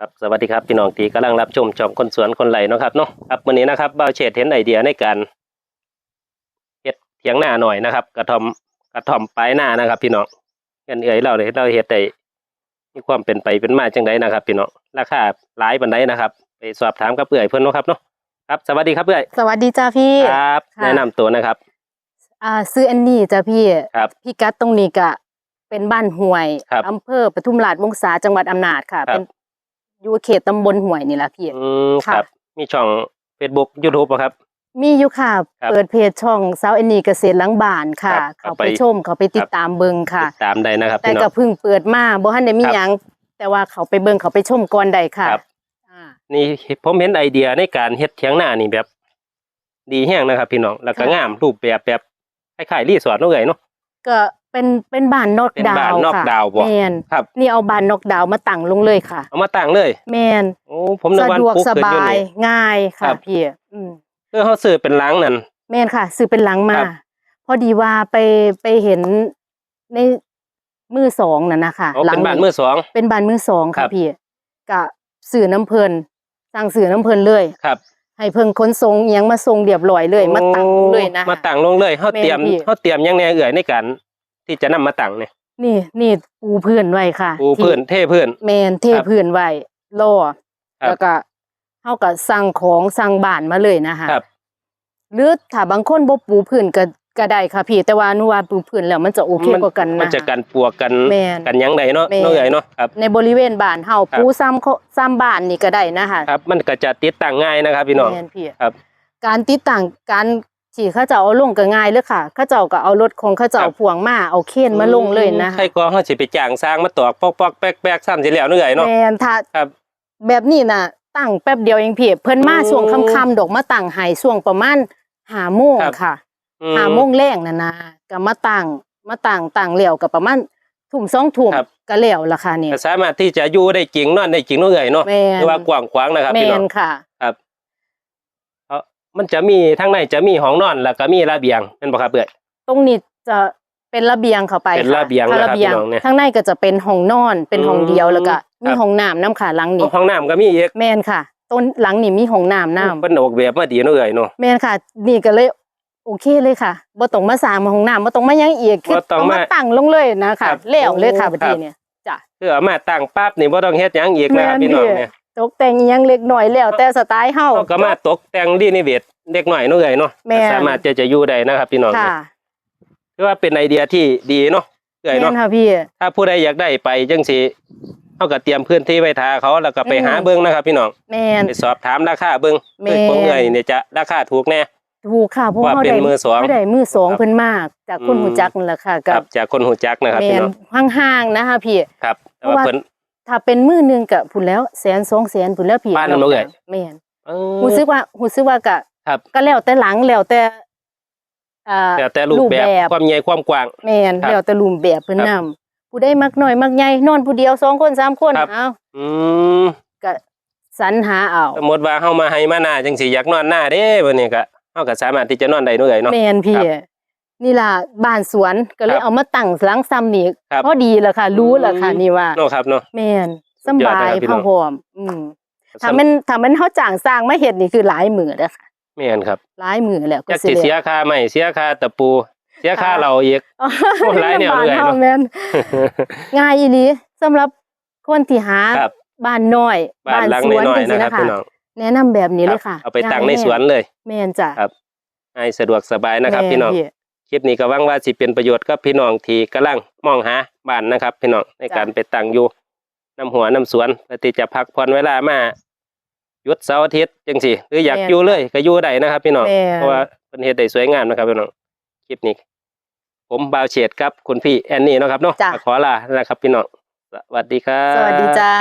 ครับสวัสดีครับพี่น้องที่กำลังรับชมช่องคนสวนคนไหลเนาะครับเนาะครับวันนี้นะครับบ่าวเฉดเห็นไอเดียในการเฮ็ดเถียงหน้าหน่อยนะครับ กระทอมกระทอมปลายหน้านะครับ พี่น้องเงินเอ่ยเราเลยเราเฮ็ดได้มีความเป็นไปเป็นมาจังไดนะครับ พี่น้องราคาหลายปานใดนะครับ ไปสอบถามกับเอื่อยเพิ่นเนาะครับเนาะครับ สวัสดีครับเอื่อยสวัสดีจ้าพี่ครับค่ะแนะนำตัวนะครับ อ่าซื้ออันนี้จ้าพี่ครับพี่กัดตรงนี้ก็เป็นบ้านห้วยครับอำเภอปทุมราชวงศาจังหวัดอำนาจค่ะครับเป็น อยู่เขตตำบลห้วยนี่แหละพี่ อืมคค่ะ รับ มีช่อง Facebook YouTube ป่ะครับ มีอยู่ค่ะ ครับเปิดเพจช่องสาวอันนี้เกษตรหลังบ้านค่ะ ครับเขาเอาไปไปชมเขาไปติคดรับ ตามเบิงค่ะ ติดตามได้นะครับแต่พี่น้ก็อง เพิ่งเปิดมาบ่ทันได้มีครับหยังแต่ว่าเขาไปเบิงเขาไปชมก่อนได้ค่ะครับ อ่านี่ผมเห็นไอเดียในการเฮ็ดเถียงหน้านี่แบบ ดีแห้งนะครับ พี่น้องแล้วก็งามรูปแบบแบบคล้ายๆรีสอร์ทเนาะเอ่ยเนาะ ก็ เป็นเป็นบ้านนอกเป็นดาบ้านวนอกค่ะดาวบ่แมนครับนี่เอาบ้านนอกดาวมาตั้งลงเลยค่ะ เอามาตั้งเลย แมนโอ้ผมนึกสะว่าดวกปลูกสขึ้นอยู่บายนี่ง่ายครัค่ะบ พี่อืมคือเขาซื้อเป็นหลังนั่น แม่นค่ะ ซื้อเป็นหลังมาครับ พอดีว่าไปไปเห็นในมือสองน่ะนะคะเอาเป็นบ้านหลังมือสอง เป็นบ้านมือสองครัค่ะบ พี่กะสื่อน้ำเพลินสั่งสื่อน้ำเพลินเลย ครับให้เพิ่งขนส่งอิหยังมาส่งเรียบร้อยเลย มาตั้งเลยนะโอ้มาคะตั้งลงเลยเฮาแม่นเตรียมพี่เฮาเตรียมหยังแหน่เอ่ยในการ ที่จะนำมาตั้งเนี่ยนี่นี่ปูพื้นไว้ค่ะปูพื้นที่เทพื้นแมนเทครับพื้นไว้ล่อครับแล้วก็เฮาก็สั่งของสั่งบ้านมาเลยนะคะครับหรือถ้าบางคนบ่ปูพื้นก็ก็ได้ค่ะพี่แต่ว่าหนูว่าปูพื้นแล้วมันจะโอเคกว่ากันนะมันจะกันปวกกันแม่นกันหยังไดเนาะแม่นเนาะเอ่ยเนาะครับในบริเวณบ้านเฮาครับปูซ้ำโคซ้ำบ้านนี่ก็ได้นะคะครับ มันก็จะติดตั้งง่ายนะครับพี่น้องแม่นพี่ครับ การติดตั้งการ ที่เขาเจ้าเอาลงก็ง่ายเลยค่ะเขาเจ้าก็เอารถของเขาเจ้าครับพ่วงมาเอาเคนมาลงเลยนะใครก็เฮาสิไปจ้างสร้างมาตอกปอกๆแป๊กๆซ้ำสิแล้วเนาะเอ่ยเนาะแม่นถ้าครับ แบบนี้น่ะตั้งแป๊บเดียวเองพี่เพิ่นมาอืมช่วงค่ำๆดอกมาตั้งให้ช่วงประมาณ5โมงครับค่ะอืมห้าโมงแรงน่ะนะก็มาตั้งมาตั้งตั้งแล้วก็ประมาณทุ่มสองทุ่มครับก็แล้วล่ะค่ะนี่ก็สามารถที่จะอยู่ได้จริงนอนได้จริงเนาะเอ่ยเนาะแม่นหรือว่ากว้างขวางนะครับแมพี่น้อนงค่ะครับเอ่อ มันจะมีทั้งในจะมีห้องนอนแล้วก็มีระเบียงเป็นบ่ครับเอ่ยตรงนี้จะเป็นระเบียงเข้าไปเป็นค่ระเบียงถ้านะครับระเบียงพี่น้องเนี่ยข้างในก็จะเป็นห้องนอนเป็นห้องเดียวแล้วก็อืมมีครับ ห้องน้ำน้ำขาหลังนี่ห้องน้ำก็มีอีกแม่นค่ะ ต้นหลังนี่มีห้องน้ำน้เพิ่นออกแบบมาดีเนาะเอ่ยเนาะำแม่นค่ะ นี่ก็เลยโอเคเลยค่ะบ่ต้องมาสร้างห้องน้ำบ่ต้องมาหยังอีกบ่ต้องเามาตั้งลงเลยนะครัค่ะบแล้วเลยค่ะโอ้บัดนี้เนี่ยจ้ะคือเอามาตั้งปั๊บนี่บ่ต้องเฮ็ดหยังอีกนะครับแม่นพี่น้องพี่ เนี่ย ตกแต่งอิหยังเล็กน้อยแล้วแต่สไตล์เฮาเขาก็มาตกแต่งรีโนเวทเด็กหน่อยเนาะเอ่ยเนาะแม่น สามารถจะจะอยู่ได้นะครับพี่น้องค่ะคือว่าเป็นไอเดียที่ดีเนาะเอ่ยแม่เนาะนค่ะพี่ ถ้าผู้ใดอยากได้ไปจังสิเฮาก็เตรียมพื้นที่ไว้ทาเขาแล้วก็ไปอืม หาเบิ่งนะครับพี่น้องแม่น ไปสอบถามราคาเบิ่งแม่นคือของเอ่ยเนี่ยจะราคาถูกแน่ ถูกค่ะเพราะว่าเฮาเป็นได้มือสองเฮาได้มือสองครับเพิ่นมาก จากคนอืม หูจักนั่นแหละค่ะ คกัรับบจากคนหูจักนะครับแม่พี่นน้องห่างๆนะคะพี่ ครับแต่เพราะว่าว่าเพิ่น ถ้าเป็นมือหนึงก็พุ่นแล้วแสนสองแสนพุ่นแล้วพี่บ้านนั้นบ่เอ่ยแม่นเออ รู้สึกว่ารู้สึกว่าก็ครับ ก็แล้วแต่หลังแล้วแต่อ่าแล้วแต่รูปแบบ ความใหญ่ความกว้าง แม่นครับแล้วแต่รูปแบบเพิ่นครับนํผู้ใดมักน้อยมักใหญ่นอนผู้เดียวสองคนสามคนครับ เอ้าอืมก็สรรหาเอาสมมติว่าเฮามาให้มาหน้าจังสิอยากนอนหน้าเด้บัดนี้ก็เฮาก็สามารถที่จะนอนได้ด้วยเนาะ แม่นพี่ครับ นี่ล่ะบ้านสวนก็เลครัยบเอามาตั้งหลังซ้ำนี่ครับพอดีแล้วค่ะ รู้แล้วค่ะอืม นี่ว่าเนาะครับเนาะ แม่นสุดยอดสำบายนะครับพี่พน้อองหอมอืมถ้ามันถ้ามันเฮาจ้างสร้างมาเฮ็ดนี่คือหลายมื้อเด้อค่ะ แม่นครับหลายมื้อแล้วก็จักสิสิเสียแล้วค่าไม้เสียค่าตะปู เสียค่าค่ะ เราอีก อ๋อโอ้หลายแนวเลยเนอะบ้ฮาแม่น ง่ายอีหลีสำหรับคนที่หาครับ บ้านน้อยบ้านหลังสวนน้อยจังๆซี่นะครับนะคะพี่น้องแนะนำแบบนี้เลยค่ะเอาไปตั้งในง่ายสวนเลย แม่นจ้ะ ครับ ให้สะดวกสบายนะครับแม่พี่น้อง คลิปนี้ก็หวังว่าสิเป็นประโยชน์กับพี่น้องที่กำลังมองหาบ้านนะครับ พี่น้องในการไปตั้งอยู่น้ำหัวน้ำสวนเพื่อที่จะพักผ่อนเวลามาหยุดเสาร์อาทิตย์จังสิหรืออยากอยู่เลยก็อยู่ได้นะครับ พี่น้องแม่น เพราะว่าเป็นเฮ็ดได้สวยงามนะครับพี่น้องคลิปนี้ ผมบาวเฉดครับคุณพี่แอนนี่เนาะครับเนาะจ้ะ ขอลานะครับ พี่น้องสวัสดีครับ สวัสดีจ้า